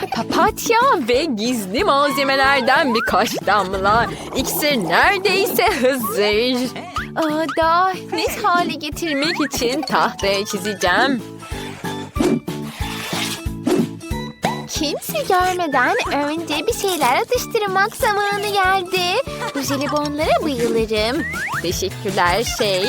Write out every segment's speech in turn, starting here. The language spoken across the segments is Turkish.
Papatya ve gizli malzemelerden birkaç damla. İksir neredeyse hazır. Aa, daha net hale getirmek için tahtaya çizeceğim. Kimse görmeden önce bir şeyler atıştırmak zamanı geldi. Bu jelibonlara bayılırım. Teşekkürler şey.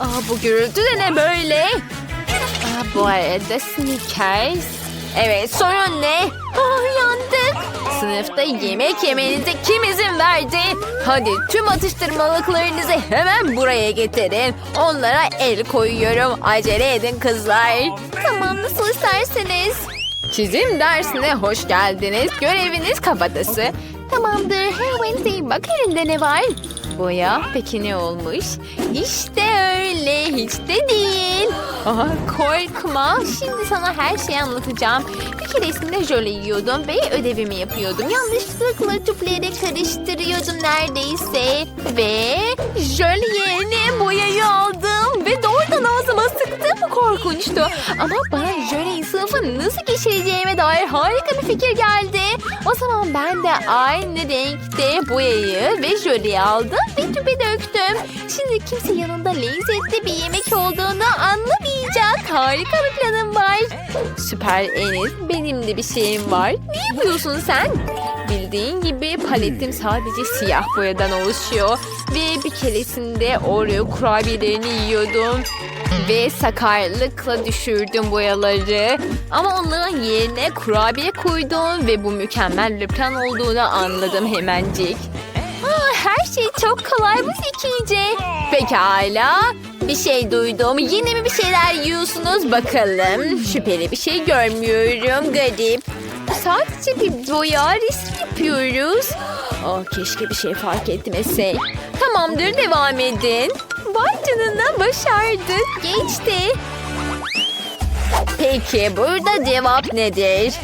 Aa, bu gürültü de ne böyle? Aa, bu arada Snickers. Evet sorun ne? Oh yandık. Sınıfta yemek yemenize kim izin verdi? Hadi tüm atıştırmalıklarınızı hemen buraya getirin. Onlara el koyuyorum. Acele edin kızlar. Tamam nasıl isterseniz. Çizim dersine hoş geldiniz. Göreviniz kafatası. Tamamdır. Hey Wednesday bak elinde ne var? Boya peki ne olmuş? İşte öyle hiç de değil. Aha, korkma. Şimdi sana her şeyi anlatacağım. Bir keresinde jöle yiyordum ve ödevimi yapıyordum. Yanlışlıkla tüpleri karıştırıyordum neredeyse. Ve jöle yerine boyayı aldım. Ve doğrudan ağzıma Bu korkunçtu. Ama bana jöleyi sınıfı nasıl geçireceğime dair harika bir fikir geldi. O zaman ben de aynı renkte boyayı ve jöleyi aldım ve tüpe döktüm. Şimdi kimse yanında lezzetli bir yemek olduğunu anlamayacak. Harika bir planım var. Süper Enes. Benim de bir şeyim var. Ne yapıyorsun sen? Bildiğin gibi paletim sadece siyah boyadan oluşuyor. Ve bir keresinde Oreo kurabiyelerini yiyordum. Ve sakarlıkla düşürdüm boyaları. Ama onların yerine kurabiye koydum ve bu mükemmel bir plan olduğunu anladım hemencik. Aa, her şey çok kolay bu zekice. Pekala. Bir şey duydum. Yine mi bir şeyler yiyorsunuz bakalım. Şüpheli bir şey görmüyorum. Garip. Sadece bir boya resim yapıyoruz. Oh, keşke bir şey fark etmesek. Tamamdır devam edin. Vay canına başardık. Geçti. Peki burada cevap nedir?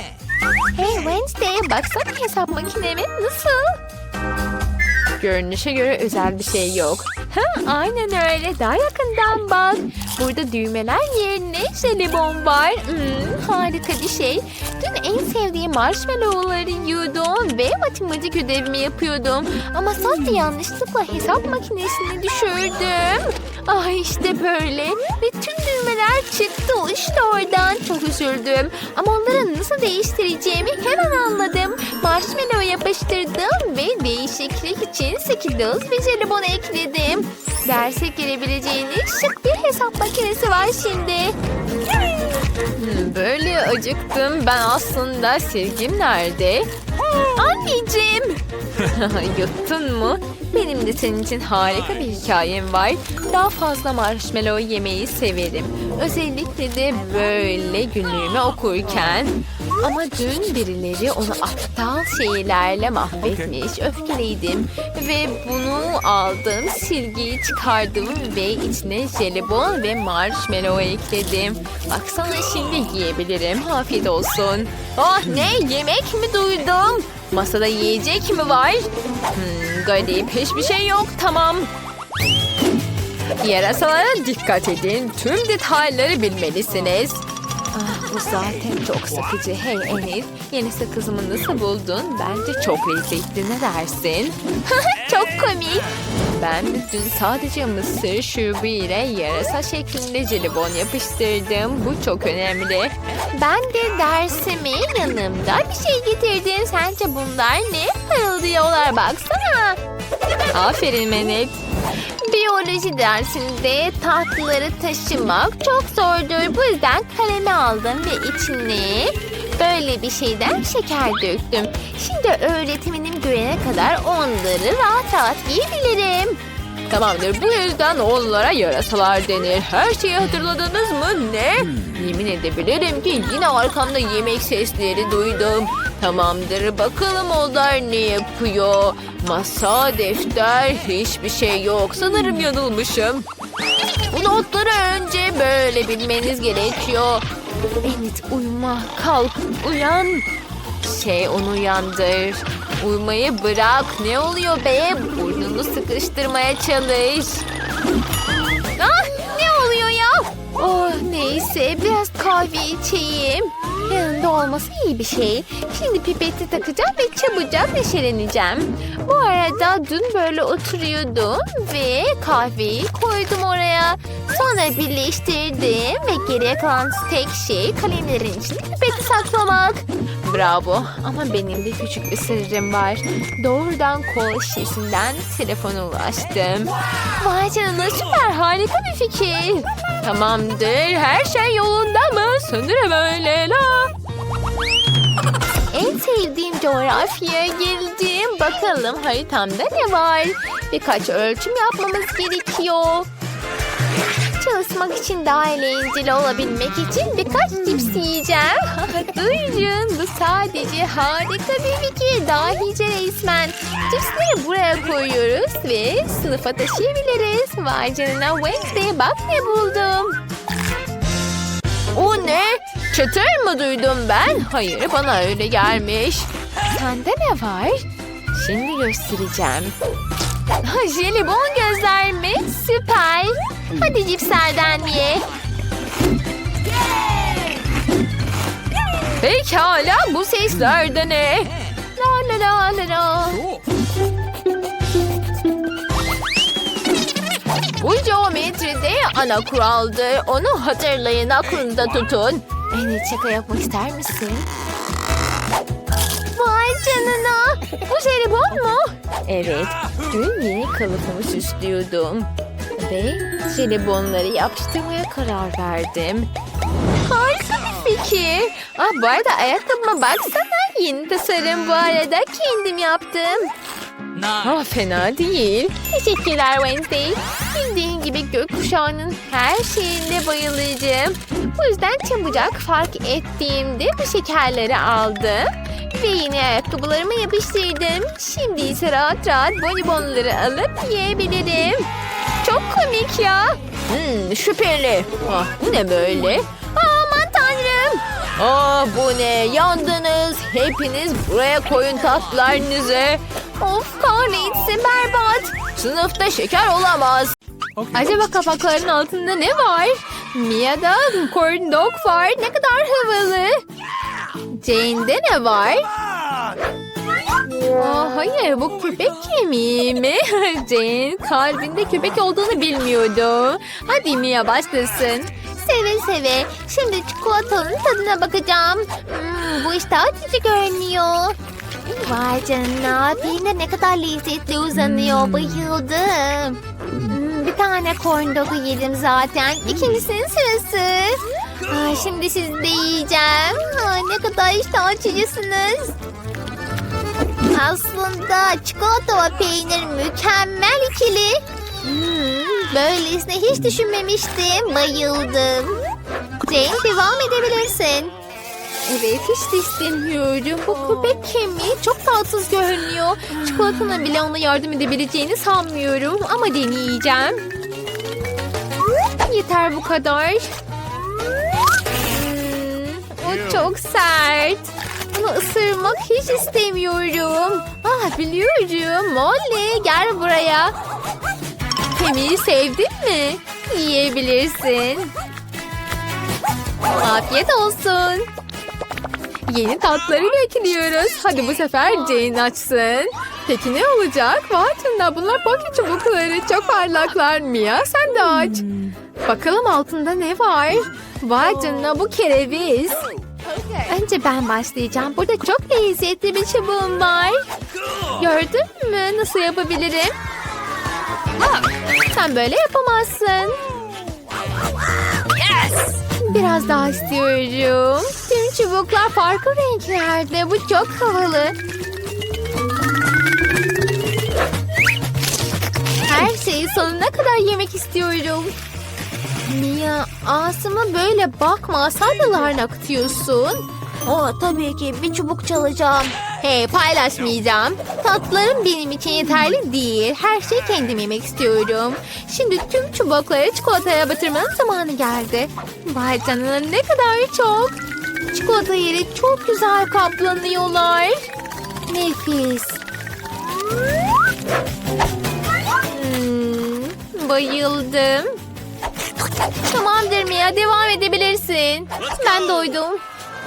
Hey Wednesday baksana hesap makinemi nasıl? Görünüşe göre özel bir şey yok. Ha, aynen öyle. Daha yakından bak. Burada düğmeler yerine jelibon var. Hmm, harika bir şey. Dün en sevdiğim marshmallowları yiyordum ve matematik ödevimi yapıyordum. Ama sonra yanlışlıkla hesap makinesini düşürdüm. Ah işte böyle. Ve tüm düğmeler çıktı işte oradan. Çok üzüldüm. Ama onları nasıl değiştireceğimi hemen anladım. Marshmallow yapıştırdım ve değişiklik için Skittles ve jelibon ekledim. Derse girebileceğiniz şık bir hesap makinesi var şimdi. Böyle acıktım. Ben aslında silgim nerede? Anneciğim. Yuttun mu? Benim de senin için harika bir hikayem var. Daha fazla marshmallow yemeyi severim. Özellikle de böyle günlüğümü okurken. Ama dün birileri onu aptal şeylerle mahvetmiş. Öfkeliydim. Ve bunu aldım, silgiyi çıkardım ve içine jelibon ve marshmallow ekledim. Baksana şimdi yiyebilirim. Afiyet olsun. Oh ne? Yemek mi duydum? Masada yiyecek mi var? Hmm, garip. Hiçbir şey yok. Tamam. Yarasalara dikkat edin. Tüm detayları bilmelisiniz. Bu zaten çok sıkıcı. Hey Enes, yeni sakızımı nasıl buldun? Bence çok lezzetli. Ne dersin? Çok komik. Ben dün sadece mısır şurubu ile yarasa şeklinde jelibon yapıştırdım. Bu çok önemli. Ben de dersime yanımda bir şey getirdim. Sence bunlar ne? Parıldıyorlar baksana. Aferin Menet. Biyoloji dersinde tatlıları taşımak çok zordur. Bu yüzden kalemi aldım ve içine böyle bir şeyden şeker döktüm. Şimdi öğretmenim görene kadar onları rahat rahat yiyebilirim. Tamamdır. Bu yüzden onlara yarasalar denir. Her şeyi hatırladınız mı? Ne? Yemin edebilirim ki yine arkamda yemek sesleri duydum. Tamamdır. Bakalım onlar ne yapıyor? Masa, defter, hiçbir şey yok. Sanırım yanılmışım. Bu notları önce böyle bilmeniz gerekiyor. Evet uyuma, kalk, uyan. Şey onu uyandır. Uyumayı bırak. Ne oluyor be? Burnunu sıkıştırmaya çalış. Ah ne oluyor ya? Oh neyse biraz kahve içeyim. Yanında olması iyi bir şey. Şimdi pipeti takacağım ve çabucak neşeleneceğim. Bu arada dün böyle oturuyordum ve kahveyi koydum oraya. Sonra birleştirdim ve geriye kalan tek şey kalemlerin içinde pipeti saklamak. Bravo ama benim de küçük bir sırrım var. Doğrudan kol şişesinden telefona ulaştım. Vay canına süper harika bir fikir. Tamamdır her şey yolunda mı? Sanırım öyle la. En sevdiğim coğrafyaya geldim. Bakalım haritamda ne var? Birkaç ölçüm yapmamız gerekiyor. Çalışmak için daha eğlenceli olabilmek için birkaç cips yiyeceğim. Duyun bu sadece harika bir fikir. Dahice resmen. Cipsleri buraya koyuyoruz ve sınıfa taşıyabiliriz. Vay canına Wednesday bak ne buldum. O ne? Çıtır mı duydum ben? Hayır bana öyle gelmiş. Sende ne var? Şimdi göstereceğim. Ha, Jelibon gözler mi? Süper. Hadi cipslerden ye. Pekala bu sesler de ne? La la la la la. Bu geometride ana kuraldır. Onu hatırlayın aklında tutun. Beni şaka yapmak ister misin? Vay canına. Bu jelibon mu? Evet. Dün yeni kalıbımı süslüyordum. Ve jelibonları yapıştırmaya karar verdim. Harika bir fikir. Aa, bu arada ayakkabıma baksana. Yeni tasarım bu arada kendim yaptım. Ah fena değil. Teşekkürler Wednesday. Bildiğin gibi gökkuşağının her şeyinde bayılacağım. Bu yüzden çabucak fark ettiğimde bu şekerleri aldım. Ve yeni ayakkabılarımı yapıştırdım. Şimdi ise rahat rahat bonibonları alıp yiyebilirim. Çok komik ya. Hmm, şüpheli. Ah, bu ne böyle? Aman tanrım. Aa, bu ne? Yandınız. Hepiniz buraya koyun tatlarınızı. Of kahretsin berbat. Sınıfta şeker olamaz. Acaba kapakların altında ne var? Mia'da corn dog var. Ne kadar havalı. Jane'de ne var? Aa, hayır bu köpek kemiği mi? Jane kalbinde köpek olduğunu bilmiyordu. Hadi Mia başlasın. Seve seve. Şimdi çikolatanın tadına bakacağım. Hmm, bu işte açıcı görünüyor. Vay canına. Peynir ne kadar lezzetli uzanıyor. Bayıldım. Bir tane corn dog'u yedim zaten. İkincisinin sırası. Aa, şimdi sizi de yiyeceğim. Aa, ne kadar işte açıcısınız. Aslında çikolata ve peynir mükemmel ikili. Hmm, böylesine hiç düşünmemiştim. Bayıldım. Jane devam edebilirsin. Evet hiç de istemiyorum. Bu köpek kemiği çok tatsız görünüyor. Çikolatanın bile ona yardım edebileceğini sanmıyorum. Ama deneyeceğim. Yeter bu kadar. Hmm, o çok sert. Bunu ısırmak hiç istemiyorum. Ah biliyorum. Molly gel buraya. Kemiği sevdin mi? Yiyebilirsin. Afiyet olsun. Yeni tatları bekliyoruz. Hadi bu sefer Jane açsın. Peki ne olacak? Vatında bunlar poki çubukları. Çok parlaklar. Mia sen de aç. Bakalım altında ne var? Canına bu kereviz. Önce ben başlayacağım. Burada çok lezzetli bir çubuğum var. Gördün mü nasıl yapabilirim? Sen böyle yapamazsın. Biraz daha istiyorum. Çubuklar farklı renklerde. Bu çok havalı. Her şeyi sonuna kadar yemek istiyorum. Mia ağzıma böyle bakma. Sadece akıtıyorsun. O tabii ki bir çubuk çalacağım. Hey paylaşmayacağım. Tatlarım benim için yeterli değil. Her şeyi kendim yemek istiyorum. Şimdi tüm çubukları çikolataya batırmanın zamanı geldi. Vay canına ne kadar çok. Çikolata yeri çok güzel kaplanıyorlar. Nefis. Hmm, bayıldım. Tamamdır Mia devam edebilirsin. Ben doydum.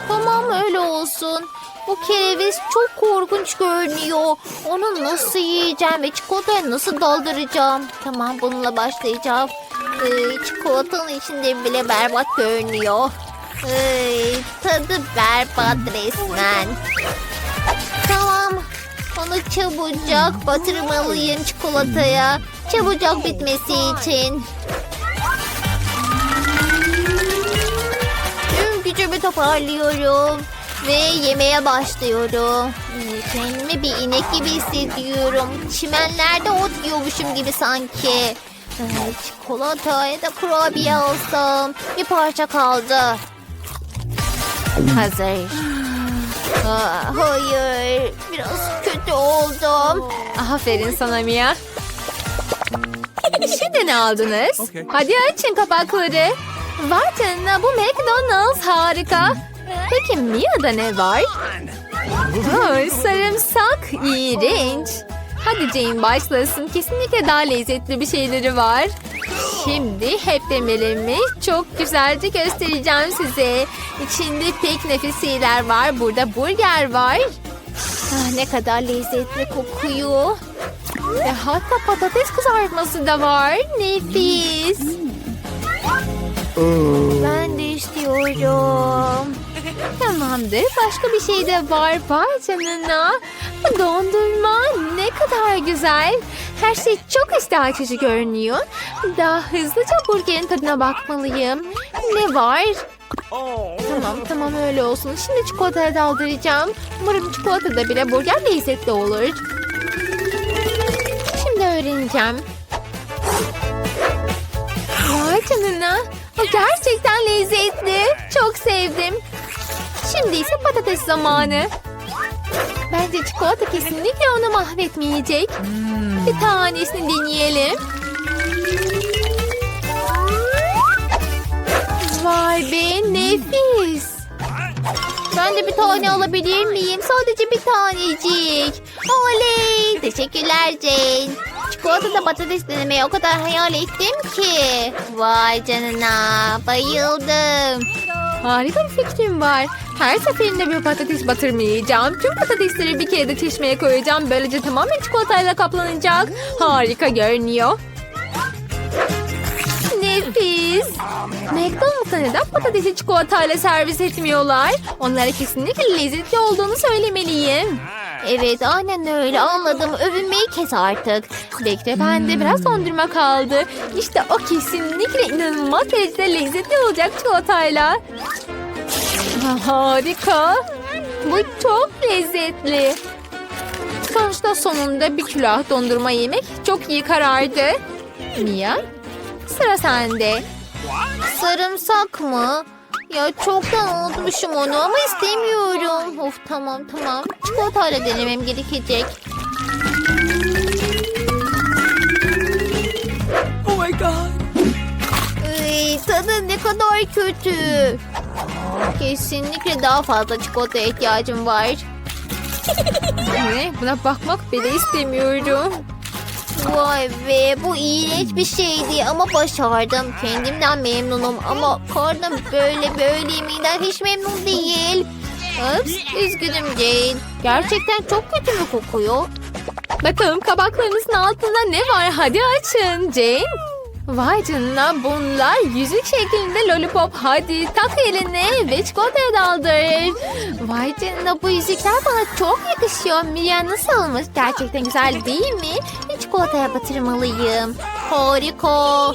Tamam öyle olsun. Bu kereviz çok korkunç görünüyor. Onu nasıl yiyeceğim ve çikolataya nasıl dolduracağım? Tamam bununla başlayacağım. Ee, çikolatanın içinde bile berbat görünüyor. Ee, tadı berbat resmen. Tamam. Onu çabucak batırmalıyım çikolataya. Çabucak bitmesi için. Tüm gücümü toparlıyorum. Ve yemeye başlıyorum. Kendimi bir inek gibi hissediyorum. Çimenlerde ot yiyormuşum gibi sanki. Ee, Çikolata ya da kurabiye alsam. Bir parça kaldı. Hazır. Aa, hayır. Biraz kötü oldum. Aferin sana Mia. Şimdi ne aldınız? Hadi açın kapakları. Canına bu McDonald's harika. Peki Mia'da ne var? Oh, sarımsak iğrenç. Hadi Jane başlasın. Kesinlikle daha lezzetli bir şeyleri var. Şimdi hep demelimi çok güzelce göstereceğim size. İçinde pek nefis şeyler var. Burada burger var. Ah, ne kadar lezzetli kokuyor. Ve hatta patates kızartması da var. Nefis. Ben de istiyorum. Tamamdır. Başka bir şey de var. Vay canına. Dondurma ne kadar güzel. Her şey çok iştah görünüyor. Daha hızlıca burgerin tadına bakmalıyım. Ne var? Tamam tamam öyle olsun. Şimdi çikolataya daldıracağım. Umarım çikolatada bile burger lezzetli olur. Şimdi öğreneceğim. Vay canına. O gerçekten lezzetli. Çok sevdim. Şimdi ise patates zamanı. Bence çikolata kesinlikle onu mahvetmeyecek. Bir tanesini deneyelim. Vay be nefis. Ben de bir tane alabilir miyim? Sadece bir tanecik. Oley! Teşekkürler Jane. Çikolatada patates denemeyi o kadar hayal ettim ki. Vay canına. Bayıldım. Harika bir fikrim var. Her seferinde bir patates batırmayacağım. Tüm patatesleri bir kere de çeşmeye koyacağım. Böylece tamamen çikolatayla kaplanacak. Harika görünüyor. Nefis. McDonald's'a neden patatesi çikolatayla servis etmiyorlar? Onlara kesinlikle lezzetli olduğunu söylemeliyim. Evet aynen öyle anladım. Övünmeyi kes artık. Bekle bende biraz dondurma kaldı. İşte o kesinlikle inanılmaz derecede lezzetli olacak çikolatayla. Harika. Bu çok lezzetli. Sonuçta sonunda bir külah dondurma yemek çok iyi karardı. Mia, sıra sende. Sarımsak mı? Ya çoktan unutmuşum onu ama istemiyorum. Of tamam tamam. Çikolatayla denemem gerekecek. Oh my god. Ay, tadı ne kadar kötü. Kesinlikle daha fazla çikolataya ihtiyacım var. Ne? Buna bakmak bile istemiyorum. Vay be bu iğrenç bir şeydi ama başardım. Kendimden memnunum ama karnım böyle böyle yemekten hiç memnun değil. Ups, üzgünüm Jane. Gerçekten çok kötü mü kokuyor? Bakalım kabaklarınızın altında ne var? Hadi açın Jane. Vay canına bunlar yüzük şeklinde lollipop. Hadi tak eline ve çikolataya daldır. Vay canına bu yüzükler bana çok yakışıyor. Mia nasıl olmuş? Gerçekten güzel değil mi? Çikolataya batırmalıyım. Harika.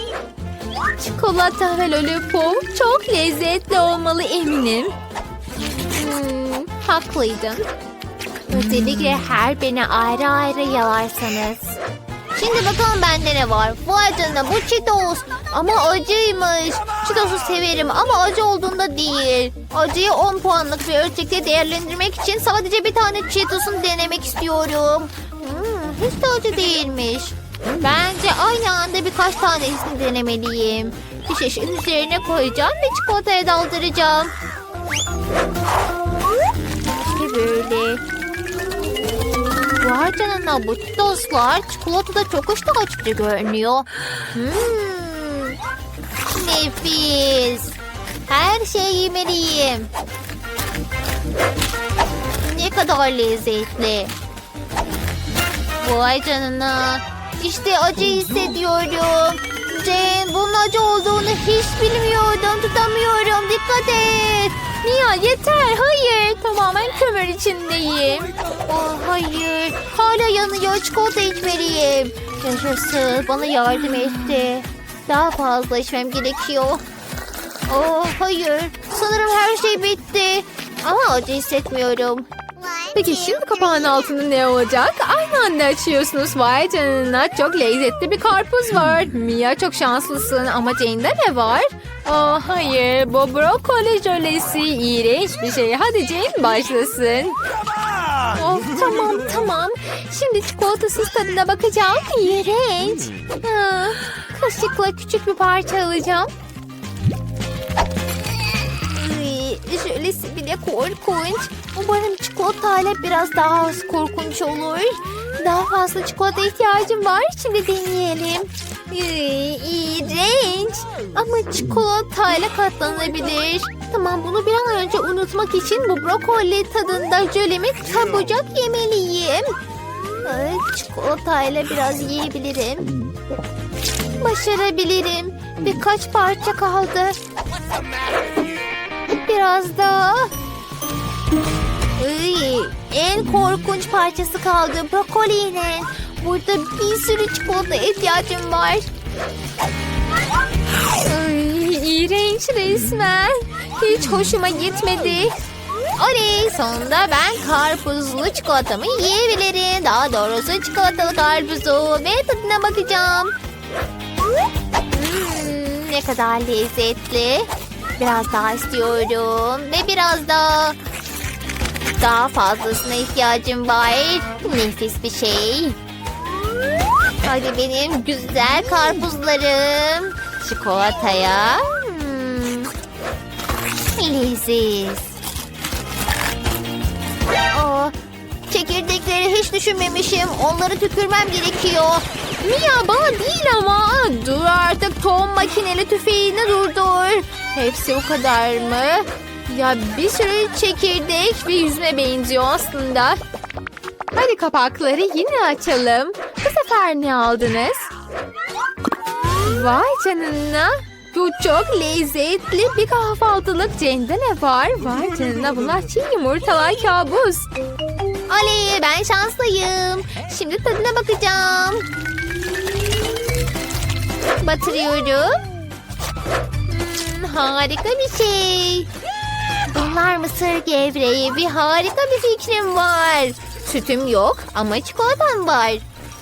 Çikolata ve lollipop çok lezzetli olmalı eminim. Hmm, haklıydım. Özellikle her beni ayrı ayrı yalarsanız. Şimdi bakalım bende ne var. Vay canına bu Cheetos. Ama acıymış. Cheetos'u severim ama acı olduğunda değil. Acıyı 10 puanlık bir ölçekte değerlendirmek için sadece bir tane Cheetos'un denemek istiyorum. Hmm, hiç de acı değilmiş. Bence aynı anda birkaç tanesini denemeliyim. Bir şişin üzerine koyacağım ve çikolataya daldıracağım. İşte böyle. Vay canına bu Cheetos'lar çikolatada çok iştah açıcı görünüyor. Hmm, nefis. Her şeyi yemeliyim. kadar lezzetli. Vay canına. İşte acı hissediyorum. Jane bunun acı olduğunu hiç bilmiyordum. Tutamıyorum. Dikkat et. Mia yeter hayır tamamen kömür içindeyim. Oh, hayır. Hala yanıyor. Çikolata içmeliyim. Yaşasın. Bana yardım etti. Daha fazla içmem gerekiyor. Oh hayır. Sanırım her şey bitti. Ama acı hissetmiyorum. Peki şimdi kapağın altında ne olacak? Aynı anda açıyorsunuz. Vay canına çok lezzetli bir karpuz var. Mia çok şanslısın ama Jane'de ne var? Oh hayır bu brokoli jölesi iğrenç bir şey. Hadi Jane başlasın. Of tamam tamam. Şimdi çikolatasız tadına bakacağım. İğrenç. Ha, kaşıkla küçük bir parça alacağım. Ay, Şöylesi bile korkunç. Umarım çikolatayla biraz daha az korkunç olur. Daha fazla çikolata ihtiyacım var. Şimdi deneyelim. Ay, İğrenç. Ama çikolatayla katlanabilir. Tamam bunu bir an önce unutmak için bu brokoli tadında jölemi çabucak yemeliyim. Ay, çikolatayla biraz yiyebilirim. Başarabilirim. Birkaç parça kaldı. Biraz daha. Iy, en korkunç parçası kaldı brokolinin. Burada bir sürü çikolata ihtiyacım var. Ay, iğrenç resmen. Hiç hoşuma gitmedi. Oley sonunda ben karpuzlu çikolatamı yiyebilirim. Daha doğrusu çikolatalı karpuzu ve tadına bakacağım. Hmm, ne kadar lezzetli. Biraz daha istiyorum ve biraz daha. Daha fazlasına ihtiyacım var. Nefis bir şey. Hadi benim güzel karpuzlarım. Çikolataya. Hmm. Leziz. Aa, çekirdekleri hiç düşünmemişim. Onları tükürmem gerekiyor. Mia bana değil ama. Dur artık tohum makineli tüfeğini durdur. Hepsi o kadar mı? Ya bir sürü çekirdek bir yüzme benziyor aslında. Hadi kapakları yine açalım. Bu sefer ne aldınız? Vay canına. Bu çok lezzetli bir kahvaltılık. Jane'de ne var? Vay canına bunlar çiğ yumurtalar kabus. Oley ben şanslıyım. Şimdi tadına bakacağım. Batırıyorum. Hmm, harika bir şey. Bunlar mısır gevreği. Bir harika bir fikrim var. Sütüm yok ama çikolatam var.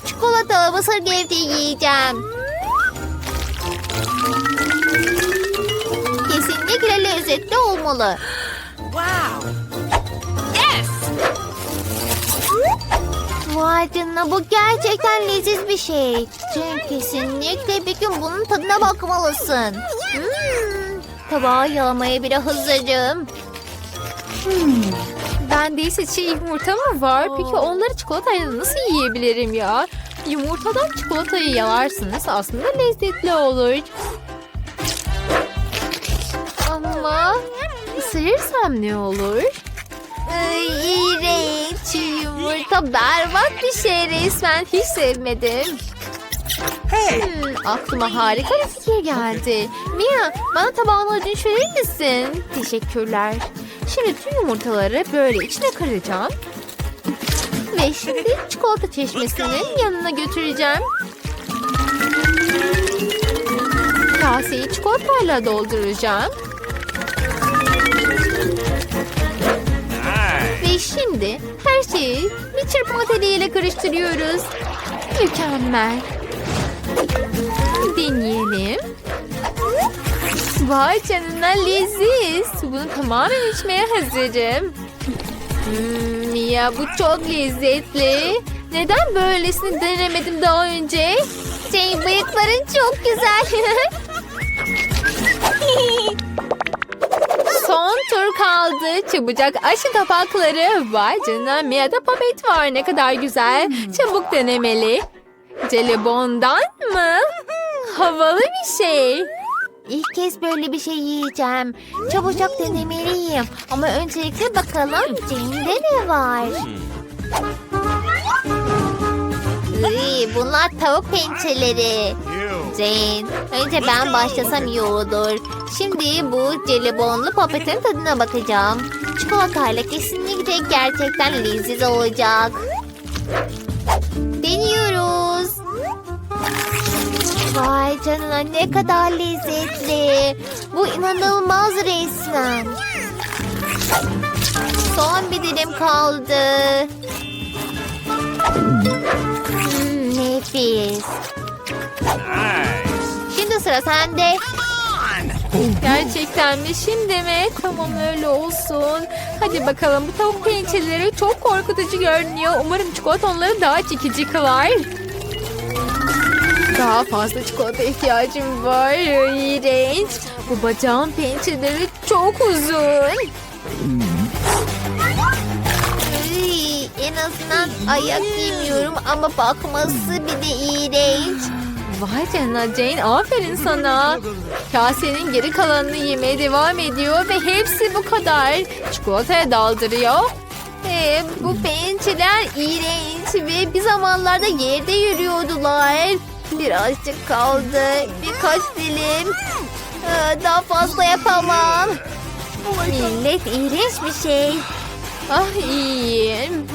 Çikolatalı mısır gevreği yiyeceğim. Kesinlikle lezzetli olmalı. Vay canına bu gerçekten leziz bir şey. Cem kesinlikle bir gün bunun tadına bakmalısın. Hmm, tabağı yalamaya bile hazırım. Bende ise çiğ yumurta mı var? Peki onları çikolatayla nasıl yiyebilirim ya? Yumurtadan çikolatayı yalarsınız aslında lezzetli olur. Ama ısırırsam ne olur? Ay, iğrenç. Yumurta berbat bir şey resmen. Hiç sevmedim. Hmm, aklıma harika bir fikir geldi. Mia bana tabağını ödünç verir misin? Teşekkürler. Şimdi tüm yumurtaları böyle içine kıracağım. Ve şimdi çikolata çeşmesinin yanına götüreceğim. Kaseyi çikolatayla dolduracağım. Ve şimdi her şeyi bir çırpma teliyle karıştırıyoruz. Mükemmel. Deneyelim. Vay canına leziz. Bunu tamamen içmeye hazırım. Hmm, ya bu çok lezzetli. Neden böylesini denemedim daha önce? Senin bıyıkların çok güzel. Son tur kaldı. Çabucak aşı tabakları. Vay canına Mia'da papet var. Ne kadar güzel. Çabuk denemeli. Jelibondan mı? Havalı bir şey. İlk kez böyle bir şey yiyeceğim. Çabucak denemeliyim. Ama öncelikle bakalım Jane'de ne var? Iy, bunlar tavuk pençeleri. Jane, önce ben başlasam iyi olur. Şimdi bu jelibonlu papetin tadına bakacağım. Çikolatayla kesinlikle gerçekten leziz olacak. Deniyoruz. Vay canına ne kadar lezzetli. Bu inanılmaz resmen. Son bir dilim kaldı. Hmm, nefis. Şimdi sıra sende. Gerçekten mi? Şimdi mi? Tamam öyle olsun. Hadi bakalım bu tavuk pençeleri çok korkutucu görünüyor. Umarım çikolata onları daha çekici kılar. Daha fazla çikolata ihtiyacım var. İğrenç. Bu bacağın pençeleri çok uzun. Iy, en azından ayak giymiyorum ama bakması bir de iğrenç. Vay canına Jane aferin sana. Kasenin geri kalanını yemeye devam ediyor ve hepsi bu kadar. Çikolataya daldırıyor. Ee, bu pençeler iğrenç ve bir zamanlarda yerde yürüyordular. Birazcık kaldı. Birkaç dilim. Ee, daha fazla yapamam. Millet iğrenç bir şey. Ah iyiyim.